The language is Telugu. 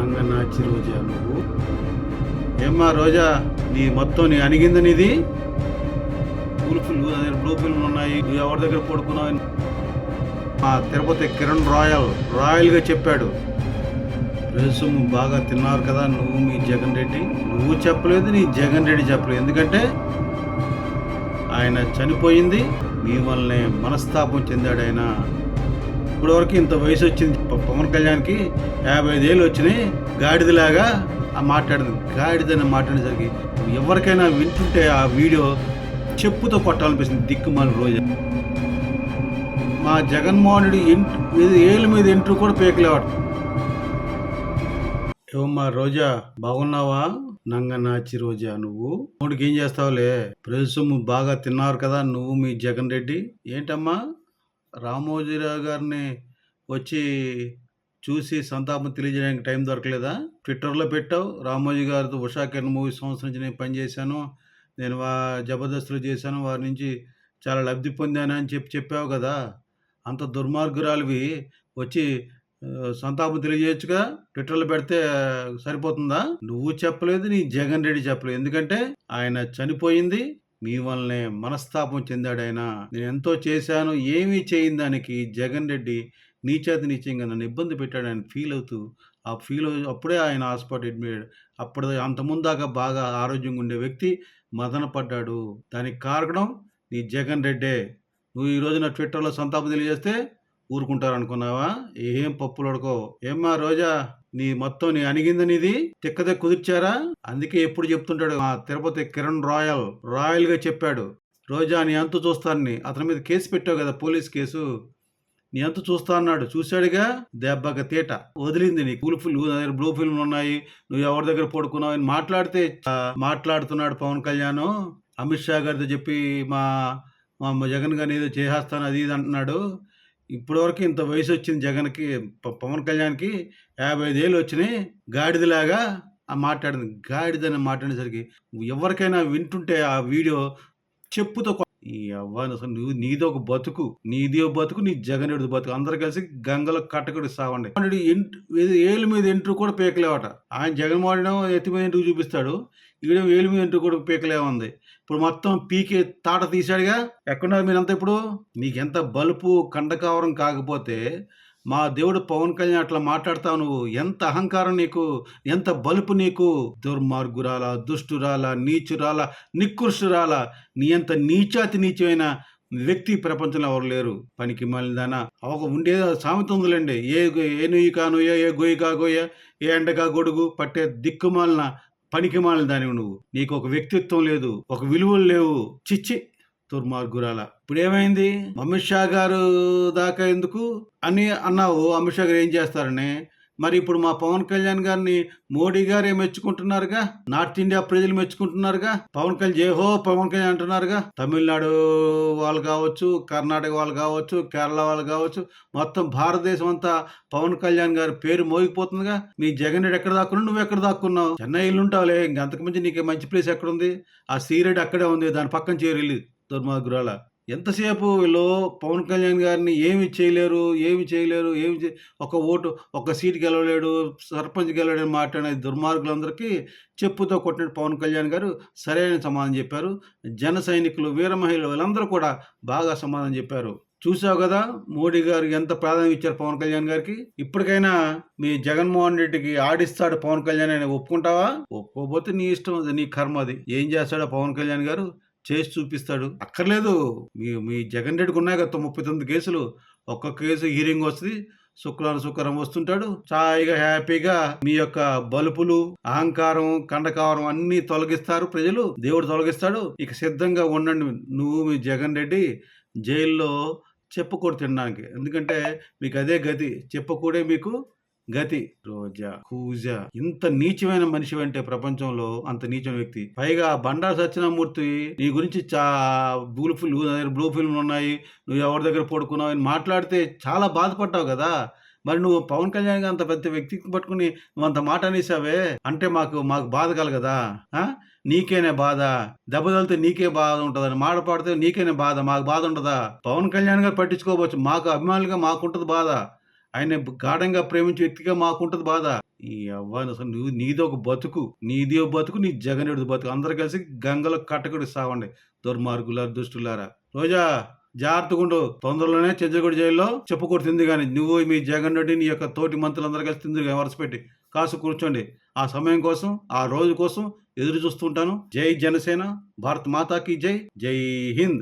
నంగనాచి రోజా నువ్వు ఏమ్మా రోజా నీ మొత్తం నీ అణిగింది నీది? బ్లూ ఫిల్మ్ ఉన్నాయి. నువ్వు ఎవరి దగ్గర పడుకున్నావు? మా తిరుపతి కిరణ్ రాయల్ రాయల్గా చెప్పాడు. రేసుము బాగా తిన్నారు కదా నువ్వు మీ జగన్ రెడ్డి. నువ్వు చెప్పలేదు నీ జగన్ రెడ్డి చెప్పలేదు. ఎందుకంటే ఆయన చనిపోయింది మీ వల్లనే మనస్తాపం చెందాడు ఆయన. ఇప్పటివరకు ఇంత వయసు వచ్చింది. పవన్ కళ్యాణ్కి యాభై ఐదేళ్ళు వచ్చినాయి. గాడిదలాగా ఆ మాట్లాడింది. గాడిదని మాట్లాడేసరికి ఎవరికైనా వింటుంటే ఆ వీడియో చెప్పుతో కొట్టాలనిపిస్తుంది. దిక్కుమాలి రోజు. మా జగన్మోహనుడు ఇంటి మీద ఏళ్ళ మీద ఇంటూ కూడా పేకలేవాడు. ఏమమ్మా రోజా బాగున్నావా? నంగ నాచి రోజా నువ్వు. మూడికి ఏం చేస్తావులే? ప్రజసొమ్ము బాగా తిన్నారు కదా నువ్వు మీ జగన్ రెడ్డి. ఏంటమ్మా? రామోజీరావు గారిని వచ్చి చూసి సంతాపం తెలియజేయడానికి టైం దొరకలేదా? ట్విట్టర్లో పెట్టావు రామోజీ గారితో ఉషా కిరణ్ మూవీ సంవత్సరం నుంచి నేను పనిచేశాను నేను వా జబర్దస్తులు చేశాను వారి నుంచి చాలా లబ్ధి పొందాను అని చెప్పి చెప్పావు కదా. అంత దుర్మార్గురాలివి వచ్చి సంతాపం తెలియజేయచ్చుగా? ట్విట్టర్లో పెడితే సరిపోతుందా? నువ్వు చెప్పలేదు నీ జగన్ రెడ్డి చెప్పలేదు. ఎందుకంటే ఆయన చనిపోయింది మీ వల్లనే మనస్తాపం చెందాడైనా నేను ఎంతో చేశాను ఏమీ చేయని దానికి జగన్ రెడ్డి నీచేత నీచంగా నన్ను ఇబ్బంది పెట్టాడు ఆయన ఫీల్ అవుతూ ఆ ఫీల్ అప్పుడే ఆయన హాస్పిటల్ అడ్మిట్ అప్పుడు అంతకుముందు దాకా బాగా ఆరోగ్యంగా ఉండే వ్యక్తి మదన పడ్డాడు. దానికి కారణం నీ జగన్ రెడ్డే. నువ్వు ఈ రోజున ట్విట్టర్లో సంతాపం తెలియజేస్తే ఊరుకుంటారు అనుకున్నావా ఏం పప్పులు అడుకో ఏమ్మా రోజా? నీ మొత్తం నీ అణిగింది నీది. తిక్కదే కుదిర్చారా? అందుకే ఎప్పుడు చెప్తుంటాడు మా తిరుపతి కిరణ్ రాయల్. రాయల్గా చెప్పాడు. రోజా నీ అంతు చూస్తానని. అతని మీద కేసు పెట్టావు కదా పోలీస్ కేసు. నీ అంతు చూస్తా అన్నాడు. చూశాడుగా? దెబ్బక తీట. వదిలింది నీ దగ్గర బ్లూ ఫిల్మ్ ఉన్నాయి. నువ్వు ఎవరి దగ్గర పడుకున్నావు అని మాట్లాడితే మాట్లాడుతున్నాడు పవన్ కళ్యాణ్. అమిత్ షా గారితో చెప్పి మా మా జగన్ గారిని ఏదో చేసేస్తాను అది ఇది అంటున్నాడు. ఇప్పటివరకు ఇంత వయసు వచ్చింది జగన్కి పవన్ కళ్యాణ్కి యాభై ఐదేళ్ళు వచ్చినాయి గాడిదలాగా ఆ మాట్లాడింది. గాడిదని మాట్లాడేసరికి ఎవరికైనా వింటుంటే ఆ వీడియో చెప్పుతో ఈ అవ్వని అసలు నువ్వు నీది ఒక బతుకు. నీది ఒక బతుకు నీ జగనుడి బతుకు. అందరు కలిసి గంగలో కట్టకుడి సావండి. వాడు ఇంట్ మీద ఎంట్రు కూడా పీకలేవట. ఆయన జగన్మోహన్ ఎత్తి మీద ఎంట్రు చూపిస్తాడు. ఇక్కడ ఏళ్ళ మీద ఎంట్రు కూడా పీకలే ఉంది ఇప్పుడు మొత్తం పీకే తాట తీశాడుగా. ఎక్కడున్నారు మీరంతా ఇప్పుడు? నీకెంత బలుపు కండకావరం కాకపోతే మా దేవుడు పవన్ కళ్యాణ్ అట్లా మాట్లాడతావు నువ్వు. ఎంత అహంకారం నీకు? ఎంత బలుపు నీకు? దుర్మార్గురాలా దుష్టురాలా నీచురాలా నికృష్టురాలా నీ అంత నీచాతి నీచమైన వ్యక్తి ప్రపంచంలో ఎవరు లేరు. పనికి మాలిన ఒక ఉండే సామెత ఉందిలేండి ఏ ఏ నుయ్యి కానుయ్య ఏ గొయ్యి కా ఏ ఎండగా గొడుగు పట్టే దిక్కుమాలిన పనికిమాలిన దానివి నువ్వు. నీకు ఒక వ్యక్తిత్వం లేదు ఒక విలువలు లేవు. చిచ్చి దుర్మార్గురాల. ఇప్పుడు ఏమైంది అమిత్ షా గారు దాకా ఎందుకు? అని అన్నావు. అమిత్ షా గారు ఏం చేస్తారని? మరి ఇప్పుడు మా పవన్ కళ్యాణ్ గారిని మోడీ గారే మెచ్చుకుంటున్నారుగా? నార్త్ ఇండియా ప్రజలు మెచ్చుకుంటున్నారుగా? పవన్ కళ్యాణ్ జై పవన్ కళ్యాణ్ అంటున్నారుగా? తమిళనాడు వాళ్ళు కావచ్చు కర్ణాటక వాళ్ళు కావచ్చు కేరళ వాళ్ళు కావచ్చు మొత్తం భారతదేశం అంతా పవన్ కళ్యాణ్ గారి పేరు మోగిపోతుందిగా. నీ జగన్ రెడ్డి ఎక్కడ దాక్కున్నా నువ్వు ఎక్కడ దాక్కున్నావు? చెన్నై ఇల్లు ఉంటావులే ఇంకంతకు మించి నీకు మంచి ప్లేస్ ఎక్కడ ఉంది ఆ సీరెడ్ అక్కడే ఉంది దాని పక్కన చేరి దుర్మార్గురాల. ఎంతసేపు వీళ్ళు పవన్ కళ్యాణ్ గారిని ఏమి చేయలేరు ఏమి చేయలేరు ఏమి చే ఒక ఓటు ఒక సీట్ గెలవలేడు సర్పంచ్ గెలవలేడు మాట్లాడే దుర్మార్గులందరికీ చెప్పుతో కొట్టిన పవన్ కళ్యాణ్ గారు సరైన సమాధానం చెప్పారు. జన సైనికులు వీర మహిళలు వీళ్ళందరూ కూడా బాగా సమాధానం చెప్పారు. చూసావు కదా మోడీ గారు ఎంత ప్రాధాన్యం ఇచ్చారు పవన్ కళ్యాణ్ గారికి? ఇప్పటికైనా మీ జగన్మోహన్ రెడ్డికి ఆడిస్తాడు పవన్ కళ్యాణ్ అని ఒప్పుకుంటావా? ఒప్పుకోకపోతే నీ ఇష్టం అది నీ కర్మ అది. ఏం చేస్తాడో పవన్ కళ్యాణ్ గారు? చేసి చూపిస్తాడు. అక్కర్లేదు. మీ మీ జగన్ రెడ్డికి ఉన్నాయి కదా ముప్పై తొమ్మిది కేసులు. ఒక్క కేసు హీరింగ్ వస్తుంది. శుక్రవారం శుక్రవారం వస్తుంటాడు. హాయిగా హ్యాపీగా మీ యొక్క బలుపులు అహంకారం కండకారం అన్ని తొలగిస్తారు ప్రజలు. దేవుడు తొలగిస్తాడు. ఇక సిద్ధంగా ఉండండి. నువ్వు మీ జగన్ రెడ్డి జైల్లో చెప్పుకూడ తినడానికి ఎందుకంటే మీకు అదే గతి. చెప్పకూడే మీకు గతి రోజా కూజా. ఇంత నీచమైన మనిషి అంటే ప్రపంచంలో అంత నీచమైన వ్యక్తి. పైగా బండారు సత్యనామూర్తి నీ గురించి చా బ్లూ ఫిల్మ్ బ్లూ ఫిల్మ్లు ఉన్నాయి. నువ్వు ఎవరి దగ్గర పడుకున్నావు అని మాట్లాడితే చాలా బాధపడ్డావు కదా. మరి నువ్వు పవన్ కళ్యాణ్ అంత పెద్ద వ్యక్తికి పట్టుకుని నువ్వు అంత మాట అనేసావే? అంటే మాకు మాకు బాధ కలగదా నీకేనే బాధ. దెబ్బతలితే నీకే బాధ ఉంటుందని మాట పాడితే నీకేనే బాధ మాకు బాధ ఉంటుందా పవన్ కళ్యాణ్ గారు పట్టించుకోవచ్చు. మాకు అభిమానులుగా మాకుంటుంది బాధ. ఆయన గాఢంగా ప్రేమించే వ్యక్తిగా మాకుంటుంది బాధ. ఈ అవ్వని అసలు నువ్వు నీది ఒక బతుకు. నీది ఒక బతుకు నీ జగనేడు బతుకు. అందరు కలిసి గంగలో కట్టకుడి సావండి. దుర్మార్గులారా దుష్టులారా. రోజా జాగ్రత్తగుండు తొందరలోనే చెంచగూడి జైల్లో చెప్పుకొడుతుంది కానీ నువ్వు మీ జగన్ రెడ్డి నీ యొక్క తోటి మంత్రులందరూ కలిసి తిందురు వరసపెట్టి కాసు కూర్చోండి. ఆ సమయం కోసం ఆ రోజు కోసం ఎదురు చూస్తుంటాను జై జనసేన భారత్ మాతాకి జై జై హింద్.